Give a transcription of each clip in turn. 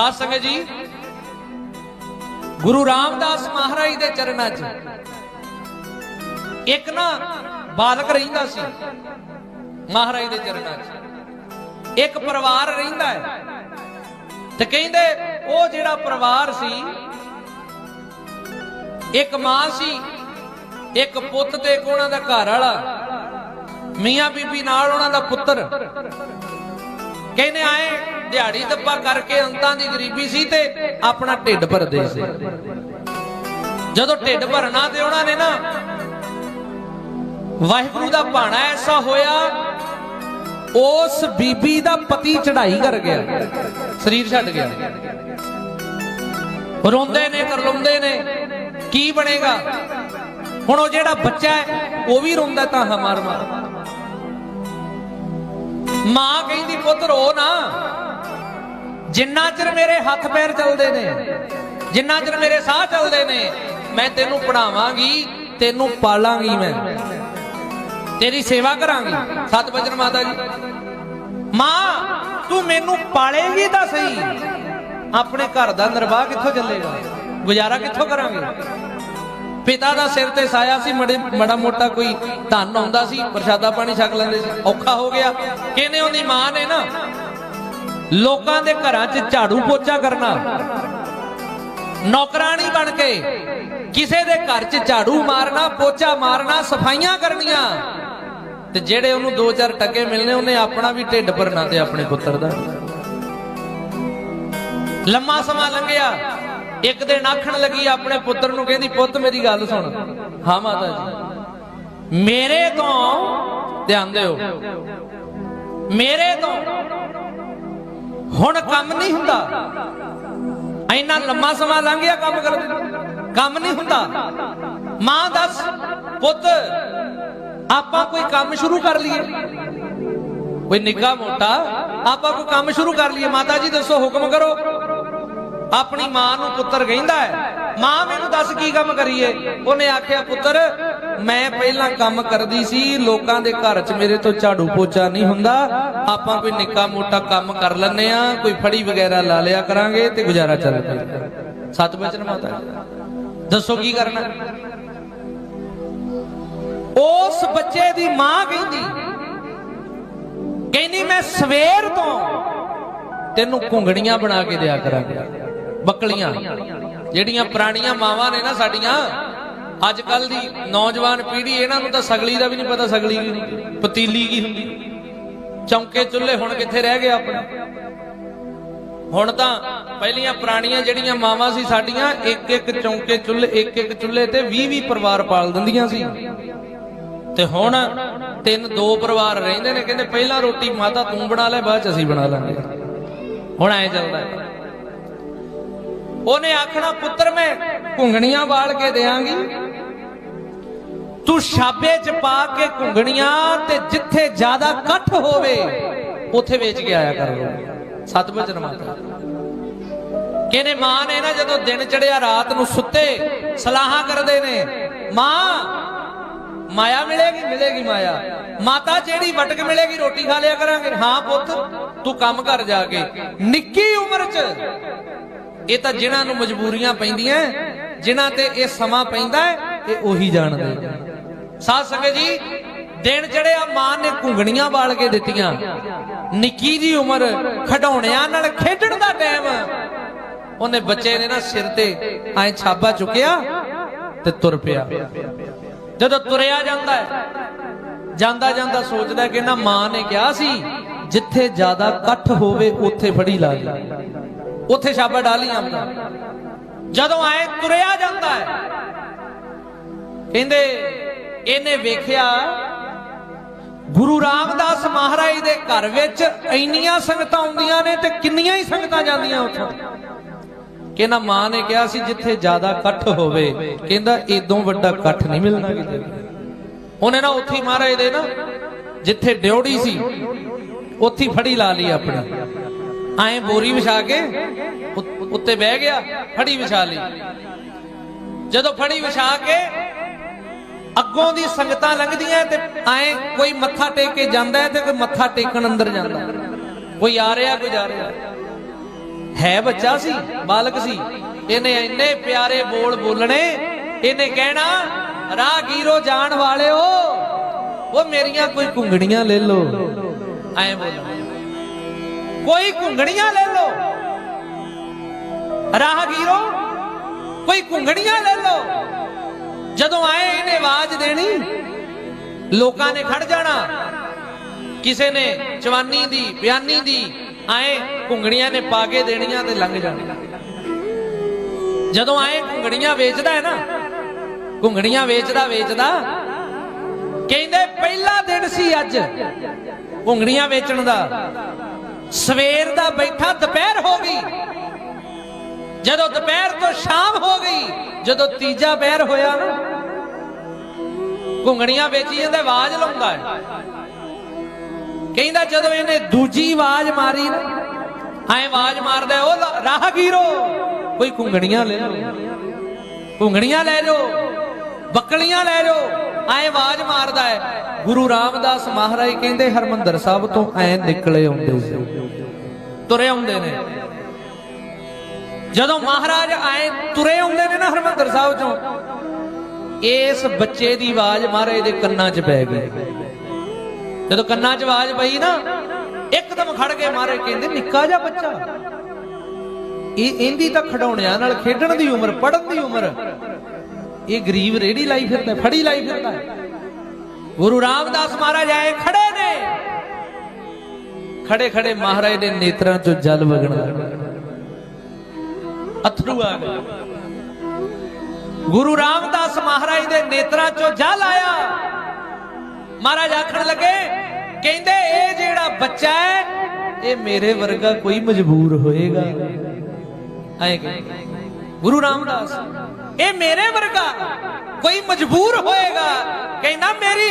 ਸਾਧ ਸੰਗਤ ਜੀ, ਗੁਰੂ ਰਾਮਦਾਸ ਮਹਾਰਾਜ ਦੇ ਚਰਨਾਂ 'ਚ ਇੱਕ ਨਾ ਬਾਲਕ ਰਹਿੰਦਾ ਸੀ, ਮਹਾਰਾਜ ਦੇ ਚਰਨਾਂ 'ਚ। ਇੱਕ ਪਰਿਵਾਰ ਰਹਿੰਦਾ ਹੈ। ਤੇ ਕਹਿੰਦੇ ਉਹ ਜਿਹੜਾ ਪਰਿਵਾਰ ਸੀ, ਇੱਕ ਮਾਂ ਸੀ, ਇੱਕ ਪੁੱਤ ਤੇ ਇੱਕ ਉਹਨਾਂ ਦਾ ਘਰ ਵਾਲਾ। ਮੀਆਂ ਬੀਬੀ ਨਾਲ ਉਹਨਾਂ ਦਾ ਪੁੱਤਰ। ਕਹਿੰਦੇ ਆਏ ਦਿਹਾੜੀ ਦੱਪਾ ਕਰਕੇ ਅੰਤਾਂ ਦੀ ਗਰੀਬੀ ਸੀ ਤੇ ਆਪਣਾ ਢਿੱਡ ਭਰਦੇ ਸੀ। ਜਦੋਂ ਢਿੱਡ ਭਰਨਾ ਤੇ ਉਹਨਾਂ ਨੇ ਨਾ ਵਾਹਿਗੁਰੂ ਦਾ ਭਾਣਾ ਐਸਾ ਹੋਇਆ, ਉਸ ਬੀਬੀ ਦਾ ਪਤੀ ਚੜਾਈ ਕਰ ਗਿਆ। ਸਰੀਰ ਛੱਡ ਗਿਆ। ਰੋਂਦੇ ਨੇ ਕਰਲੁੰਦੇ ਨੇ, ਕੀ ਬਣੇਗਾ? ਹੁਣ ਉਹ ਜਿਹੜਾ ਬੱਚਾ ਹੈ, ਉਹ ਵੀ ਰੋਂਦਾ ਤਾਂ ਹਮਾਰ ਮਾਰ ਮਾਂ ਕਹਿੰਦੀ, ਪੁੱਤ ਰੋ ਨਾ। ਜਿੰਨਾ ਚਿਰ ਮੇਰੇ ਹੱਥ ਪੈਰ ਚੱਲਦੇ ਨੇ, ਜਿੰਨਾ ਚਿਰ ਮੇਰੇ ਸਾਹ ਚੱਲਦੇ ਨੇ, ਮੈਂ ਤੈਨੂੰ ਪੜਾਵਾਂਗੀ, ਤੈਨੂੰ ਪਾਲਾਂਗੀ ਮੈਂ। ਤੇਰੀ ਸੇਵਾ ਕਰਾਂਗੀ। ਸਤ ਮਾਤਾ ਜੀ। ਮਾਂ, ਤੂੰ ਮੈਨੂੰ ਪਾਲੇਂਗੀ ਤਾਂ ਸਹੀ। ਆਪਣੇ ਘਰ ਦਾ ਨਿਰਵਾਹ ਕਿੱਥੋਂ ਚੱਲੇਗਾ? ਗੁਜ਼ਾਰਾ ਕਿੱਥੋਂ ਕਰਾਂਗੇ? ਪਿਤਾ ਦਾ ਸਿਰ ਤੇ ਸਾਇਆ ਸੀ, ਮੜੇ ਮੜਾ ਮੋਟਾ ਕੋਈ ਧਨ ਆਉਂਦਾ ਸੀ, ਪ੍ਰਸ਼ਾਦਾ ਪਾਣੀ ਛਕ ਲੈਂਦੇ ਸੀ। ਔਖਾ ਹੋ ਗਿਆ। ਕਿਹਨੇ ਉਹਦੀ ਮਾਂ ਨੇ ਨਾ ਲੋਕਾਂ ਦੇ ਘਰਾਂ 'ਚ ਝਾੜੂ ਪੋਚਾ ਕਰਨਾ। ਨੌਕਰਾਨੀ ਬਣ ਕੇ ਕਿਸੇ ਦੇ ਘਰ 'ਚ ਝਾੜੂ ਮਾਰਨਾ, ਪੋਚਾ ਮਾਰਨਾ, ਸਫਾਈਆਂ ਕਰਨੀਆਂ। ਤੇ ਜਿਹੜੇ ਉਹਨੂੰ ਦੋ ਚਾਰ ਟੱਕੇ ਮਿਲਨੇ, ਉਹਨੇ ਆਪਣਾ ਵੀ ਢਿੱਡ ਭਰਨਾ ਤੇ ਆਪਣੇ ਪੁੱਤਰ ਦਾ। ਲੰਮਾ ਸਮਾਂ ਲੰਘਿਆ। ਇੱਕ ਦਿਨ ਆਖਣ ਲੱਗੀ ਆਪਣੇ ਪੁੱਤਰ ਨੂੰ, ਕਹਿੰਦੀ, ਪੁੱਤ, ਮੇਰੀ ਗੱਲ ਸੁਣ। ਹਾਂ, ਮਾਤਾ ਜੀ। ਮੇਰੇ ਤੋਂ ਧਿਆਨ ਦਿਓ। ਮੇਰੇ ਤੋਂ ਹੁਣ ਕੰਮ ਨਹੀਂ ਹੁੰਦਾ। ਇੰਨਾ ਲੰਮਾ ਸਮਾਂ ਲੰਘ ਗਿਆ ਕੰਮ ਕਰਦੇ ਕੰਮ ਨਹੀਂ ਹੁੰਦਾ। ਮਾਂ ਦੱਸ, ਪੁੱਤ, ਆਪਾਂ ਕੋਈ ਕੰਮ ਸ਼ੁਰੂ ਕਰ ਲਈਏ। ਕੋਈ ਨਿੱਕਾ ਮੋਟਾ, ਆਪਾਂ ਕੋਈ ਕੰਮ ਸ਼ੁਰੂ ਕਰ ਲਈਏ। ਮਾਤਾ ਜੀ, ਦੱਸੋ, ਹੁਕਮ ਕਰੋ। ਆਪਣੀ ਮਾਂ ਨੂੰ ਪੁੱਤਰ ਕਹਿੰਦਾ ਹੈ। ਮਾਂ ਮੈਨੂੰ ਦੱਸ ਕੀ ਕੰਮ ਕਰੀਏ? ਉਹਨੇ ਆਖਿਆ, ਪੁੱਤਰ, ਮੈਂ ਪਹਿਲਾਂ ਕੰਮ ਕਰਦੀ ਸੀ, ਲੋਕਾਂ ਦੇ ਘਰ 'ਚ ਮੇਰੇ ਤੋਂ ਝਾੜੂ ਪੋਚਾ ਨਹੀਂ ਹੁੰਦਾ। ਆਪਾਂ ਕੋਈ ਨਿੱਕਾ ਮੋਟਾ ਕੰਮ ਕਰ ਲੈਨੇ ਆ ਕੋਈ ਫੜੀ ਵਗੈਰਾ ਲਾ ਲਿਆ ਕਰਾਂਗੇ ਤੇ ਗੁਜ਼ਾਰਾ ਚੱਲ ਪਏਗਾ ਸਤ ਮਾਤਾ ਦੱਸੋ ਕੀ ਕਰਨਾ? ਉਸ ਬੱਚੇ ਦੀ ਮਾਂ ਕਹਿੰਦੀ ਕਹਿੰਦੀ, ਮੈਂ ਸਵੇਰ ਤੋਂ ਤੈਨੂੰ ਘੁੰਗੜੀਆਂ ਬਣਾ ਕੇ ਦਿਆ ਕਰਾਂਗਾ। ਬੱਕਲੀਆਂ। ਜਿਹੜੀਆਂ ਪੁਰਾਣੀਆਂ ਮਾਵਾਂ ਨੇ ਨਾ ਸਾਡੀਆਂ ਅੱਜ ਕੱਲ ਦੀ ਨੌਜਵਾਨ ਪੀੜ੍ਹੀ, ਇਹਨਾਂ ਨੂੰ ਤਾਂ ਸਗਲੀ ਦਾ ਵੀ ਨਹੀਂ ਪਤਾ ਸਗਲੀ ਕੀ ਪਤੀਲੀ ਕੀ ਹੁੰਦੀ। ਚੌਂਕੇ ਚੁੱਲ੍ਹੇ ਹੁਣ ਕਿੱਥੇ ਰਹਿ ਗਏ ਆਪਣੇ? ਹੁਣ ਤਾਂ ਪਹਿਲੀਆਂ ਪੁਰਾਣੀਆਂ ਜਿਹੜੀਆਂ ਮਾਵਾਂ ਸੀ ਸਾਡੀਆਂ ਇੱਕ ਇੱਕ ਚੌਂਕੇ ਚੁੱਲ੍ਹੇ ਇੱਕ ਇੱਕ ਚੁੱਲ੍ਹੇ ਤੇ 20 20 ਪਰਿਵਾਰ ਪਾਲ ਦਿੰਦੀਆਂ ਸੀ। ਤੇ ਹੁਣ ਤਿੰਨ, ਦੋ ਪਰਿਵਾਰ ਰਹਿੰਦੇ ਨੇ, ਕਹਿੰਦੇ ਪਹਿਲਾਂ ਰੋਟੀ ਮਾਤਾ ਤੂੰ ਬਣਾ ਲੈ, ਬਾਅਦ ਚ ਅਸੀਂ ਬਣਾ ਲਾਂਗੇ। ਹੁਣ ਐ ਚੱਲਦਾ ਹੈ। ਉਹਨੇ ਆਖਣਾ, ਪੁੱਤਰ, ਮੈਂ ਘੁੰਗਣੀਆਂ ਵਾਲ ਕੇ ਦੇਾਂਗੀ ਤੂੰ ਛਾਬੇ ਚ ਪਾ ਕੇ ਘੁੰਗਣੀਆਂ ਤੇ ਜਿੱਥੇ ਜ਼ਿਆਦਾ ਇਕੱਠ ਹੋਵੇ, ਉੱਥੇ ਵੇਚ ਕੇ ਆਇਆ ਕਰ ਸਤਿਵਚਨ ਮਾਤਾ ਕਹਿੰਦੇ ਮਾਂ ਨੇ ਨਾ ਜਦੋਂ ਦਿਨ ਚੜਿਆ ਰਾਤ ਨੂੰ ਸੁੱਤੇ, ਸਲਾਹਾਂ ਕਰਦੇ ਨੇ, ਮਾਂ, ਮਾਇਆ ਮਿਲੇਗੀ ਮਿਲੇਗੀ ਮਾਇਆ। ਮਾਤਾ ਜਿਹੜੀ ਵਟਕ ਮਿਲੇਗੀ, ਰੋਟੀ ਖਾ ਲਿਆ ਕਰਾਂਗੇ। ਹਾਂ ਪੁੱਤ, ਤੂੰ ਕੰਮ ਕਰ ਜਾ ਕੇ। ਨਿੱਕੀ ਉਮਰ 'ਚ ਇਹ ਤਾਂ ਜਿਨ੍ਹਾਂ ਨੂੰ ਮਜਬੂਰੀਆਂ ਪੈਂਦੀਆਂ ਜਿਨ੍ਹਾਂ ਤੇ ਇਹ ਸਮਾਂ ਪੈਂਦਾ ਹੈ ਇਹ ਉਹੀ ਜਾਣਦੇ ਸਾਧ ਸੰਗਤ ਜੀ, ਦਿਨ ਚੜਿਆ ਮਾਂ ਨੇ ਘੁੰਗਣੀਆਂ ਵਾਲ ਕੇ ਦਿੱਤੀਆਂ। ਨਿੱਕੀ ਜੀ ਉਮਰ ਖਡਾਉਣਿਆਂ ਨਾਲ ਖੇਡਣ ਦਾ ਟਾਈਮ। ਉਹਨੇ ਬੱਚੇ ਨੇ ਨਾ ਸਿਰ ਤੇ ਐ ਛਾਬਾ ਚੁੱਕਿਆ ਤੇ ਤੁਰ ਪਿਆ। ਜਦੋਂ ਤੁਰਿਆ ਜਾਂਦਾ ਹੈ ਜਾਂਦਾ ਜਾਂਦਾ ਸੋਚਦਾ ਕਿ ਨਾ ਮਾਂ ਨੇ ਕਿਹਾ ਸੀ, ਜਿੱਥੇ ਜ਼ਿਆਦਾ ਇਕੱਠ ਹੋਵੇ, ਉੱਥੇ ਫੜੀ ਲਾ ਲਈ। ਉੱਥੇ ਸ਼ਾਬਾ ਡਾਲੀ ਆਪਣਾ ਜਦੋਂ ਆਏ ਤੁਰਿਆ ਜਾਂਦਾ ਹੈ, ਕਹਿੰਦੇ ਇਹਨੇ ਵੇਖਿਆ, ਗੁਰੂ ਰਾਮਦਾਸ ਮਹਾਰਾਜ ਦੇ ਘਰ ਵਿੱਚ ਇੰਨੀਆਂ ਸੰਗਤਾਂ ਆਉਂਦੀਆਂ ਨੇ ਤੇ ਕਿੰਨੀਆਂ ਹੀ ਸੰਗਤਾਂ ਜਾਂਦੀਆਂ ਉੱਥੋਂ। ਕਹਿੰਦਾ ਮਾਂ ਨੇ ਕਿਹਾ ਸੀ, ਜਿੱਥੇ ਜ਼ਿਆਦਾ ਇਕੱਠ ਹੋਵੇ, ਕਹਿੰਦਾ ਇਦੋਂ ਵੱਡਾ ਇਕੱਠ ਨਹੀਂ ਮਿਲਣਾ ਕਿਤੇ ਉਹਨੇ ਨਾ ਉੱਥੇ ਹੀ ਮਹਾਰਾਜ ਦੇ ਨਾ, ਜਿੱਥੇ ਡਿਉੜੀ ਸੀ, ਉੱਥੇ ਫੜੀ ਲਾ ਲਈ ਆਪਣੀ। ਐਂ ਬੋਰੀ ਵਿਛਾ ਕੇ ਉੱਤੇ ਬਹਿ ਗਿਆ, ਫੜੀ ਵਿਛਾ ਲਈ। ਜਦੋਂ ਫੜੀ ਵਿਛਾ ਕੇ ਅੱਗੋਂ ਦੀ ਸੰਗਤਾਂ ਲੰਘਦੀਆਂ ਤੇ ਐ ਕੋਈ ਮੱਥਾ ਟੇਕ ਕੇ ਜਾਂਦਾ ਤੇ ਕੋਈ ਮੱਥਾ ਟੇਕਣ ਅੰਦਰ ਜਾਂਦਾ ਕੋਈ ਆ ਰਿਹਾ, ਕੋਈ ਜਾ ਰਿਹਾ। ਹੈ ਬੱਚਾ ਸੀ, ਬਾਲਕ ਸੀ। ਇਹਨੇ ਇੰਨੇ ਪਿਆਰੇ ਬੋਲ ਬੋਲਣੇ, ਇਹਨੇ ਕਹਿਣਾ, ਰਾਹਗੀਰੋ ਜਾਣ ਵਾਲਿਓ, ਉਹ ਮੇਰੀਆਂ ਕੋਈ ਘੁੰਗਣੀਆਂ ਲੈ ਲਓ। ਐਂ ਬੋਲਣਾ। ਕੋਈ ਘੁੰਗਣੀਆਂ ਲੈ ਲਓ। ਰਾਹਗੀਰੋ, ਕੋਈ ਘੁੰਗਣੀਆਂ ਲੈ ਲਓ। ਜਦੋਂ ਆਏ ਇਹਨੇ ਆਵਾਜ਼ ਦੇਣੀ, ਲੋਕਾਂ ਨੇ ਖੜ ਜਾਣਾ। ਕਿਸੇ ਨੇ ਜਵਾਨੀ ਦੀ, ਬਿਆਨੀ ਦੀ ਆਏ ਘੁੰਗਣੀਆਂ ਨੇ ਪਾ ਕੇ ਦੇਣੀਆਂ ਤੇ ਲੰਘ ਜਾਣਾ। ਜਦੋਂ ਆਏ ਘੁੰਗਣੀਆਂ ਵੇਚਦਾ ਹੈ ਨਾ, ਘੁੰਗਣੀਆਂ ਵੇਚਦਾ ਵੇਚਦਾ, ਕਹਿੰਦੇ ਪਹਿਲਾ ਦਿਨ ਸੀ ਅੱਜ ਘੁੰਗਣੀਆਂ ਵੇਚਣ ਦਾ। ਸਵੇਰ ਦਾ ਬੈਠਾ ਦੁਪਹਿਰ ਹੋ ਗਈ। ਜਦੋਂ ਦੁਪਹਿਰ ਤੋਂ ਸ਼ਾਮ ਹੋ ਗਈ, ਜਦੋਂ ਤੀਜਾ ਪਹਿਰ ਹੋਇਆ ਨਾ, ਘੁੰਗਣੀਆਂ ਵੇਚੀ ਜਾਂਦਾ ਆਵਾਜ਼ ਲਾਉਂਦਾ ਕਹਿੰਦਾ ਜਦੋਂ ਇਹਨੇ ਦੂਜੀ ਆਵਾਜ਼ ਮਾਰੀ ਨਾ, ਐ ਆਵਾਜ਼ ਮਾਰਦਾ ਉਹ ਲ- ਰਾਹਗੀਰੋ ਕੋਈ ਘੁੰਗਣੀਆਂ ਲੈ ਲਓ। ਘੁੰਗਣੀਆਂ ਲੈ ਜਾਓ ਬੱਕਲੀਆਂ ਲੈ ਜਾਓ ਐ ਆਵਾਜ਼ ਮਾਰਦਾ ਹੈ। ਗੁਰੂ ਰਾਮਦਾਸ ਮਹਾਰਾਜ ਕਹਿੰਦੇ, ਹਰਮੰਦਰ ਸਾਹਿਬ ਤੋਂ ਐ ਨਿਕਲੇ ਆਉਂਦੇ ਸੀ। ਤੁਰੇ ਆਉਂਦੇ ਨੇ। ਜਦੋਂ ਮਹਾਰਾਜ ਆਏ, ਤੁਰੇ ਆਉਂਦੇ ਨੇ ਨਾ ਹਰਮੰਦਰ ਸਾਹਿਬ ਚੋਂ, ਇਸ ਬੱਚੇ ਦੀ ਆਵਾਜ਼ ਮਹਾਰਾਜ ਦੇ ਕੰਨਾਂ 'ਚ ਪੈ ਗਈ। ਜਦੋਂ ਕੰਨਾਂ 'ਚ ਆਵਾਜ਼ ਪਈ ਨਾ, ਇੱਕਦਮ ਖੜ ਕੇ ਮਹਾਰਾਜ ਕਹਿੰਦੇ, ਨਿੱਕਾ ਜਿਹਾ ਬੱਚਾ। ਇਹ ਇਹਦੀ ਤਾਂ ਖਡਾਉਣਿਆਂ ਨਾਲ ਖੇਡਣ ਦੀ ਉਮਰ ਪੜਨ ਦੀ ਉਮਰ। ਇਹ ਗਰੀਬ ਰੇੜੀ ਲਾਈ ਫਿਰਦਾ, ਫੜੀ ਲਾਈ ਫਿਰਦਾ। ਗੁਰੂ ਰਾਮਦਾਸ ਮਹਾਰਾਜ ਆਏ, ਖੜੇ ਨੇ। ਖੜੇ ਖੜੇ ਮਹਾਰਾਜ ਦੇ ਨੇਤਰਾਂ 'ਚੋਂ ਜਲ ਵਗਣਾ ਅਥਰੂ ਆ ਗਏ। ਗੁਰੂ ਰਾਮਦਾਸ ਮਹਾਰਾਜ ਦੇ ਨੇਤਰਾਂ 'ਚੋਂ ਜਲ ਆਇਆ। ਮਹਾਰਾਜ ਆਖਣ ਲੱਗੇ, ਕਹਿੰਦੇ, ਇਹ ਜਿਹੜਾ ਬੱਚਾ ਹੈ, ਇਹ ਮੇਰੇ ਵਰਗਾ ਕੋਈ ਮਜਬੂਰ ਹੋਏਗਾ। ਐਂ ਕਹਿੰਦੇ ਗੁਰੂ ਰਾਮਦਾਸ, ਇਹ ਮੇਰੇ ਵਰਗਾ ਕੋਈ ਮਜਬੂਰ ਹੋਏਗਾ। ਕਹਿੰਦਾ, ਮੇਰੀ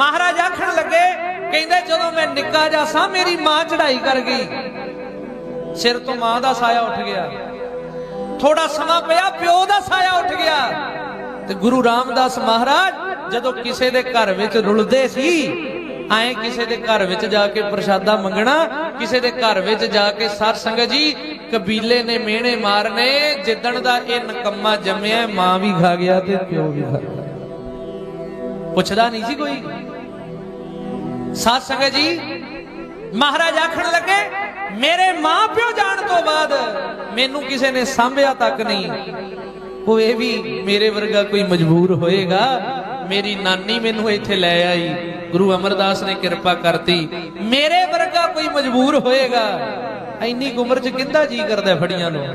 ਮਹਾਰਾਜ ਆਖਣ ਲੱਗੇ, ਕਹਿੰਦੇ, ਜਦੋਂ ਮੈਂ ਨਿੱਕਾ ਜਾ ਸਾਂ, ਮੇਰੀ ਮਾਂ ਚੜਾਈ ਕਰ ਗਈ। ਸਿਰ ਤੋਂ ਮਾਂ ਦਾ ਸਾਇਆ ਉੱਠ ਗਿਆ। ਥੋੜਾ ਸਮਾਂ ਪਿਆ, ਪਿਓ ਦਾ ਸਾਇਆ ਉੱਠ ਗਿਆ। ਤੇ ਗੁਰੂ ਰਾਮਦਾਸ ਮਹਾਰਾਜ ਜਦੋਂ ਕਿਸੇ ਦੇ ਘਰ ਵਿੱਚ ਰੁਲਦੇ ਸੀ, ਐ ਕਿਸੇ ਦੇ ਘਰ ਵਿੱਚ ਜਾ ਕੇ ਪ੍ਰਸ਼ਾਦਾ ਮੰਗਣਾ, ਕਿਸੇ ਦੇ ਘਰ ਵਿੱਚ ਜਾ ਕੇ ਸਾਧ ਸੰਗਤ ਜੀ, ਕਬੀਲੇ ਨੇ ਮਿਹਣੇ ਮਾਰਨੇ, ਜਿੱਦਣ ਦਾ ਇਹ ਨਕੰਮਾ ਜੰਮਿਆ, ਮਾਂ ਵੀ ਖਾ ਗਿਆ ਤੇ ਪਿਓ ਵੀ ਖਾ ਗਿਆ। ਪੁੱਛਦਾ ਨਹੀਂ ਸੀ ਕੋਈ? ਸਾਧ ਸੰਗਤ ਜੀ, ਮਹਾਰਾਜ ਆਖਣ ਲੱਗੇ, ਮੇਰੇ ਮਾਂ ਪਿਓ ਜਾਣ ਤੋਂ ਬਾਅਦ ਮੈਨੂੰ ਕਿਸੇ ਨੇ ਸਾਂਭਿਆ ਤੱਕ ਨਹੀਂ। ਉਹ ਇਹ ਵੀ ਮੇਰੇ ਵਰਗਾ ਕੋਈ ਮਜਬੂਰ ਹੋਏਗਾ। ਮੇਰੀ ਨਾਨੀ ਮੈਨੂੰ ਇੱਥੇ ਲੈ ਆਈ। ਗੁਰੂ ਅਮਰਦਾਸ ਨੇ ਕਿਰਪਾ ਕਰਤੀ। ਮੇਰੇ ਵਰਗਾ ਕੋਈ ਮਜਬੂਰ ਹੋਏਗਾ। ਇੰਨੀ ਕੁ ਉਮਰ ਚ ਕਿੱਦਾਂ ਜੀ ਕਰਦਾ ਫੜੀਆਂ ਨੂੰ?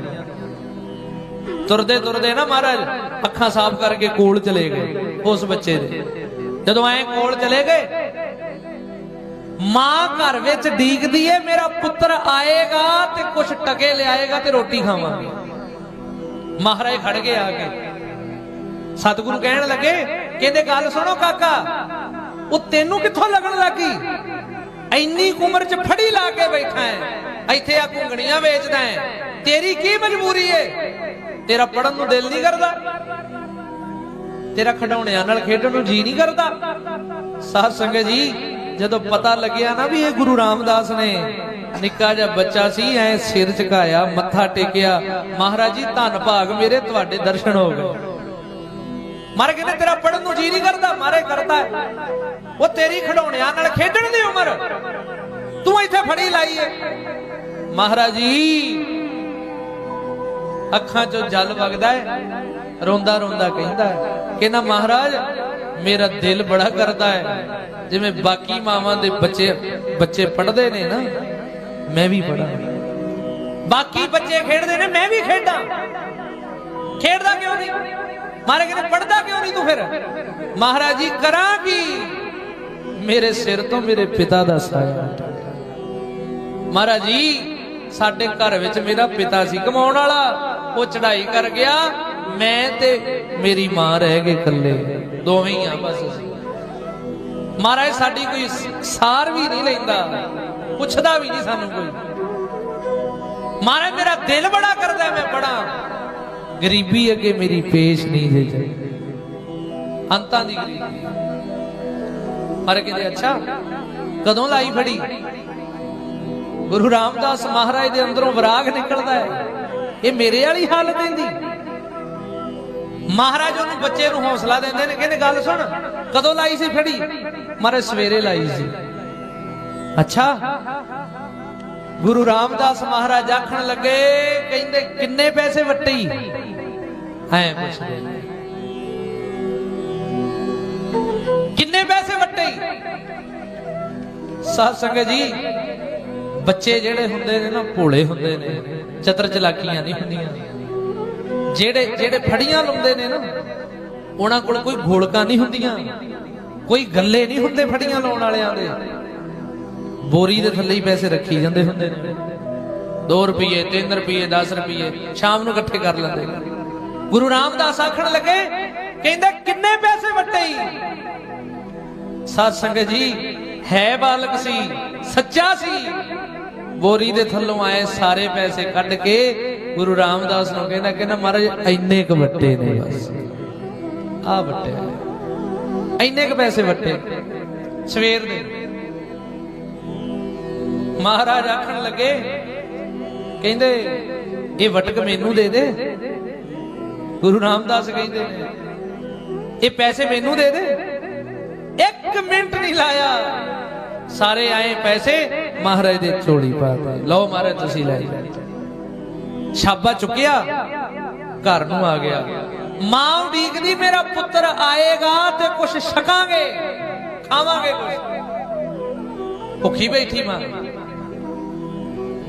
ਤੁਰਦੇ ਤੁਰਦੇ ਨਾ ਮਹਾਰਾਜ, ਅੱਖਾਂ ਸਾਫ਼ ਕਰਕੇ ਕੋਲ ਚਲੇ ਗਏ, ਉਸ ਬੱਚੇ ਦੇ। ਜਦੋਂ ਐ ਕੋਲ ਚਲੇ ਗਏ ਮਾਂ ਘਰ ਵਿੱਚ ਡੀਕਦੀ ਏ, ਮੇਰਾ ਪੁੱਤਰ ਆਏਗਾ ਤੇ ਕੁਛ ਟਕੇ ਲਿਆਏਗਾ ਤੇ ਰੋਟੀ ਖਾਵਾਂਗੇ। ਮਹਾਰਾਜ ਖੜ ਗਏ ਆ ਕੇ। ਸਤਿਗੁਰੂ ਕਹਿਣ ਲੱਗੇ, ਕਹਿੰਦੇ, ਗੱਲ ਸੁਣੋ ਕਾਕਾ, ਉਹ ਤੈਨੂੰ ਕਿੱਥੋਂ ਲੱਗਣ ਲੱਗੀ? ਇੰਨੀ ਉਮਰ 'ਚ ਫੜੀ ਲਾ ਕੇ ਬੈਠਾ ਹੈ, ਇੱਥੇ ਆ ਘੁੰਗਣੀਆਂ ਵੇਚਦਾ ਹੈ। ਤੇਰੀ ਕੀ ਮਜਬੂਰੀ ਏ? ਤੇਰਾ ਪੜਨ ਨੂੰ ਦਿਲ ਨਹੀਂ ਕਰਦਾ। ਤੇਰਾ ਖਡਾਉਣਿਆਂ ਨਾਲ ਖੇਡਣ ਨੂੰ ਜੀ ਨਹੀਂ ਕਰਦਾ। ਸਾਧ ਸੰਗਤ ਜੀ ਜਦੋਂ ਪਤਾ ਲੱਗਿਆ ਨਾ ਵੀ ਇਹ ਗੁਰੂ ਰਾਮਦਾਸ ਨੇ ਨਿੱਕਾ ਜਿਹਾ ਬੱਚਾ ਸੀ, ਐ ਸਿਰ ਝੁਕਾਇਆ, ਮੱਥਾ ਟੇਕਿਆ, ਮਹਾਰਾਜ ਜੀ, ਧੰਨ ਭਾਗ ਮੇਰੇ, ਤੁਹਾਡੇ ਦਰਸ਼ਨ ਹੋ ਗਏ। ਮਾਰੇ ਕਹਿੰਦੇ, ਤੇਰਾ ਪੜਨ ਨੂੰ ਜੀ ਨਹੀਂ ਕਰਦਾ, ਮਾਰੇ ਕਰਦਾ ਉਹ ਤੇਰੀ ਖਡੌਣਿਆਂ ਨਾਲ ਖੇਡਣ ਦੀ ਉਮਰ। ਤੂੰ ਇੱਥੇ ਫੜੀ ਲਾਈ ਏ। ਮਹਾਰਾਜ ਜੀ, ਅੱਖਾਂ 'ਚੋਂ ਜਲ ਵਗਦਾ ਹੈ ਰੋਂਦਾ ਰੋਂਦਾ ਕਹਿੰਦਾ ਹੈ ਕਿ ਮਹਾਰਾਜ ਮੇਰਾ ਦਿਲ ਬੜਾ ਕਰਦਾ ਹੈ। ਜਿਵੇਂ ਬਾਕੀ ਮਾਵਾਂ ਦੇ ਬੱਚੇ ਬੱਚੇ ਪੜ੍ਹਦੇ ਨੇ ਨਾ, ਮੈਂ ਵੀ ਪੜਾਂ ਬਾਕੀ ਬੱਚੇ ਖੇਡਦੇ ਨੇ, ਮੈਂ ਵੀ ਖੇਡਾਂ। ਖੇਡਦਾ ਕਿਉਂ ਨਹੀਂ? ਮਾਰੇ ਕਹਿੰਦੇ ਪੜਦਾ ਕਿਉਂ ਨਹੀਂ ਤੂੰ ਫਿਰ? ਮਹਾਰਾਜ ਜੀ, ਕਰਾਂ ਕੀ? ਮੇਰੇ ਸਿਰ ਤੋਂ ਮੇਰੇ ਪਿਤਾ ਦਾ ਸਾਇਆ ਮਹਾਰਾਜ ਜੀ, ਸਾਡੇ ਘਰ ਵਿੱਚ ਮੇਰਾ ਪਿਤਾ ਸੀ, ਕਮਾਉਣ ਵਾਲਾ। ਉਹ ਚੜਾਈ ਕਰ ਗਿਆ। ਮੈਂ ਤੇ ਮੇਰੀ ਮਾਂ ਰਹਿ ਗਏ ਇਕੱਲੇ। ਦੋਵੇਂ ਹੀ ਆ ਬਸ। ਮਹਾਰਾਜ, ਸਾਡੀ ਕੋਈ ਸਾਰ ਵੀ ਨਹੀਂ ਲੈਂਦਾ। ਪੁੱਛਦਾ ਵੀ ਨਹੀਂ ਸਾਨੂੰ ਕੋਈ। ਮਹਾਰਾਜ, ਮੇਰਾ ਦਿਲ ਬੜਾ ਕਰਦਾ ਮੈਂ ਪੜਾ ਗਰੀਬੀ ਅੱਗੇ ਮੇਰੀ ਪੇਸ਼ ਨਹੀਂ ਜੇ ਜਾਈ ਅੰਤਾਂ ਦੀ ਗਰੀਬੀ। ਪਰ ਕਹਿੰਦੇ ਅੱਛਾ, ਕਦੋਂ ਲਾਈ ਫੜੀ? ਗੁਰੂ ਰਾਮਦਾਸ ਮਹਾਰਾਜ ਦੇ ਅੰਦਰੋਂ ਵਿਰਾਗ ਨਿਕਲਦਾ ਹੈ। ਇਹ ਮੇਰੇ ਵਾਲੀ ਹਾਲਤ ਇਹਦੀ ਮਹਾਰਾਜ ਉਹਨੂੰ ਬੱਚੇ ਨੂੰ ਹੌਸਲਾ ਦਿੰਦੇ ਨੇ, ਕਹਿੰਦੇ ਗੱਲ ਸੁਣ, ਕਦੋਂ ਲਾਈ ਸੀ ਫੜੀ? ਮਾਰੇ ਸਵੇਰੇ ਲਾਈ ਸੀ। ਅੱਛਾ। ਗੁਰੂ ਰਾਮਦਾਸ ਮਹਾਰਾਜ ਆਖਣ ਲੱਗੇ, ਕਹਿੰਦੇ ਕਿੰਨੇ ਪੈਸੇ ਵੱਟੇ? ਐ ਪੁੱਛਦੇ ਕਿੰਨੇ ਪੈਸੇ ਵੱਟੇ? ਸਾਧ ਸੰਗਤ ਜੀ, ਬੱਚੇ ਜਿਹੜੇ ਹੁੰਦੇ ਨੇ ਨਾ, ਭੋਲੇ ਹੁੰਦੇ ਨੇ, ਚਤਰ ਚਲਾਕੀਆਂ ਨਹੀਂ ਹੁੰਦੀਆਂ। ਜਿਹੜੇ ਜਿਹੜੇ ਫੜੀਆਂ ਲਾਉਂਦੇ ਨੇ ਨਾ, ਉਹਨਾਂ ਕੋਲ ਕੋਈ ਘੋਲਕਾਂ ਨਹੀਂ ਹੁੰਦੀਆਂ, ਕੋਈ ਗੱਲੇ ਨਹੀਂ ਹੁੰਦੇ ਫੜੀਆਂ ਲਾਉਣ ਵਾਲਿਆਂ ਦੇ। ਬੋਰੀ ਦੇ ਥੱਲੇ ਹੀ ਪੈਸੇ ਰੱਖੀ ਜਾਂਦੇ ਹੁੰਦੇ ਨੇ। 2 ਰੁਪਏ 3 ਰੁਪਏ 10 ਰੁਪਏ ਸ਼ਾਮ ਨੂੰ ਇਕੱਠੇ ਕਰ ਲੈਂਦੇ ਗੁਰੂ ਰਾਮਦਾਸ ਆਖਣ ਲੱਗੇ, ਕਹਿੰਦਾ, ਕਿੰਨੇ ਪੈਸੇ ਵੱਟੇ ਸਾਧ ਸੰਗਤ ਜੀ, ਹੈ ਬਾਲਕ ਸੀ, ਸੱਚਾ ਸੀ। ਬੋਰੀ ਦੇ ਥੱਲੋਂ ਆਏ ਸਾਰੇ ਪੈਸੇ ਕੱਢ ਕੇ ਗੁਰੂ ਰਾਮਦਾਸ ਨੂੰ ਕਹਿੰਦਾ ਕਹਿੰਦਾ ਮਹਾਰਾਜ, ਇੰਨੇ ਕ ਵੱਟੇ ਨੇ ਬਸ। ਆ ਵੱਟੇ ਇੰਨੇ ਕ ਪੈਸੇ ਵੱਟੇ। ਸਵੇਰ ਦੇ। ਮਹਾਰਾਜ ਆਖਣ ਲੱਗੇ, ਕਹਿੰਦੇ, ਇਹ ਵਟਕ ਮੈਨੂੰ ਦੇ ਦੇ। ਗੁਰੂ ਰਾਮਦਾਸ ਕਹਿੰਦੇ, ਇਹ ਪੈਸੇ ਮੈਨੂੰ ਦੇ ਦੇ। ਇੱਕ ਮਿੰਟ ਨਹੀਂ ਲਾਇਆ। ਸਾਰੇ ਆਏ ਪੈਸੇ। ਮਹਾਰਾਜ ਦੇ ਝੋਲੀ ਪਾਤੇ ਲਓ ਮਹਾਰਾਜ, ਤੁਸੀਂ ਲੈ ਛਾਬਾ ਚੁੱਕਿਆ, ਘਰ ਨੂੰ ਆ ਗਿਆ। ਮਾਂ ਉਡੀਕਦੀ, ਮੇਰਾ ਪੁੱਤਰ ਆਏਗਾ ਤੇ ਕੁਛ ਛਕਾਂਗੇ, ਖਾਵਾਂਗੇ ਕੁਛ। ਭੁੱਖੀ ਬੈਠੀ ਮਾਂ।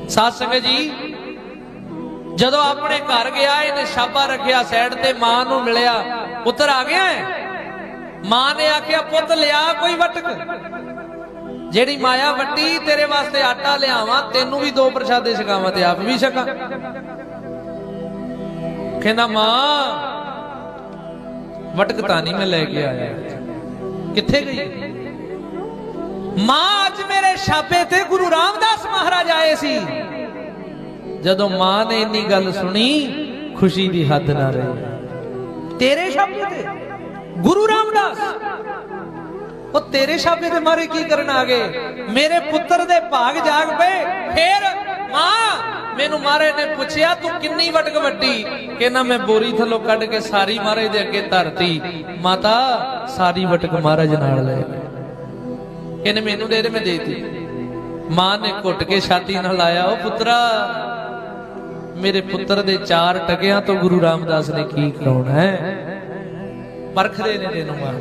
ਸਾਧ ਸੰਗਤ ਜੀ, ਜਦੋਂ ਆਪਣੇ ਘਰ ਗਿਆ, ਇਹਨੇ ਛਾਬਾ ਰੱਖਿਆ, ਸਾਈਡ ਤੇ ਮਾਂ ਨੂੰ ਮਿਲਿਆ। ਪੁੱਤਰ ਆ ਗਿਆ ਹੈ? ਮਾਂ ਨੇ ਆਖਿਆ, ਪੁੱਤ, ਲਿਆ ਕੋਈ ਵਟਕ? ਜਿਹੜੀ ਮਾਇਆ ਵੱਟੀ ਤੇਰੇ ਵਾਸਤੇ ਆਟਾ ਲਿਆਵਾਂ, ਤੈਨੂੰ ਵੀ ਦੋ ਪ੍ਰਸ਼ਾਦੇ ਛਕਾਵਾਂ ਤੇ ਆਪ ਵੀ ਛਕਾਂ। ਕਹਿੰਦਾ, ਮਾਂ ਵਟਕ ਨਹੀਂ ਮੈਂ ਲੈ ਕੇ ਆਇਆ। ਕਿੱਥੇ ਗਈ? ਮਾਂ, ਅੱਜ ਮੇਰੇ ਛਾਪੇ ਤੇ ਗੁਰੂ ਰਾਮਦਾਸ ਮਹਾਰਾਜ ਆਏ ਸੀ। ਜਦੋਂ ਮਾਂ ਨੇ ਇੰਨੀ ਗੱਲ ਸੁਣੀ, ਖੁਸ਼ੀ ਦੀ ਹੱਦ ਨਾ ਰਹੀ। ਤੇਰੇ ਛਾਪੇ ਤੇ ਗੁਰੂ ਰਾਮਦਾਸ ਉਹ ਤੇਰੇ ਛਾਪੇ ਦੇ ਮਾਰੇ ਕੀ ਕਰਨ ਆ ਗਏ? ਮੇਰੇ ਪੁੱਤਰ ਦੇ ਭਾਗ ਜਾਗ ਪਏ। ਫੇਰ ਮਾਂ ਮੈਨੂੰ ਮਾਰੇ ਨੇ ਪੁੱਛਿਆ, ਤੂੰ ਕਿੰਨੀ ਵਟਕ ਵੱਡੀ ਕਹਿੰਦਾ, ਮੈਂ ਬੋਰੀ ਥੱਲੋਂ ਕੱਢ ਕੇ ਸਾਰੀ ਮਹਾਰਾਜ ਦੇ ਅੱਗੇ ਧਰਤੀ। ਮਾਤਾ, ਸਾਰੀ ਵਟਕ ਮਹਾਰਾਜ ਨਾਲ ਲੈ ਗਏ। ਕਹਿੰਦੇ ਮੈਨੂੰ ਦੇ ਦੇ, ਮੈਂ ਦੇਤੀ। ਮਾਂ ਨੇ ਘੁੱਟ ਕੇ ਛਾਤੀ ਨਾਲ ਲਾਇਆ, ਉਹ ਪੁੱਤਰਾ, ਮੇਰੇ ਪੁੱਤਰ ਦੇ ਚਾਰ ਟਕਿਆਂ ਤੋਂ ਗੁਰੂ ਰਾਮਦਾਸ ਨੇ ਕੀ ਕਰਾਉਣਾ ਹੈ? ਪਰਖਦੇ ਨੇ ਤੈਨੂੰ ਮਾਂ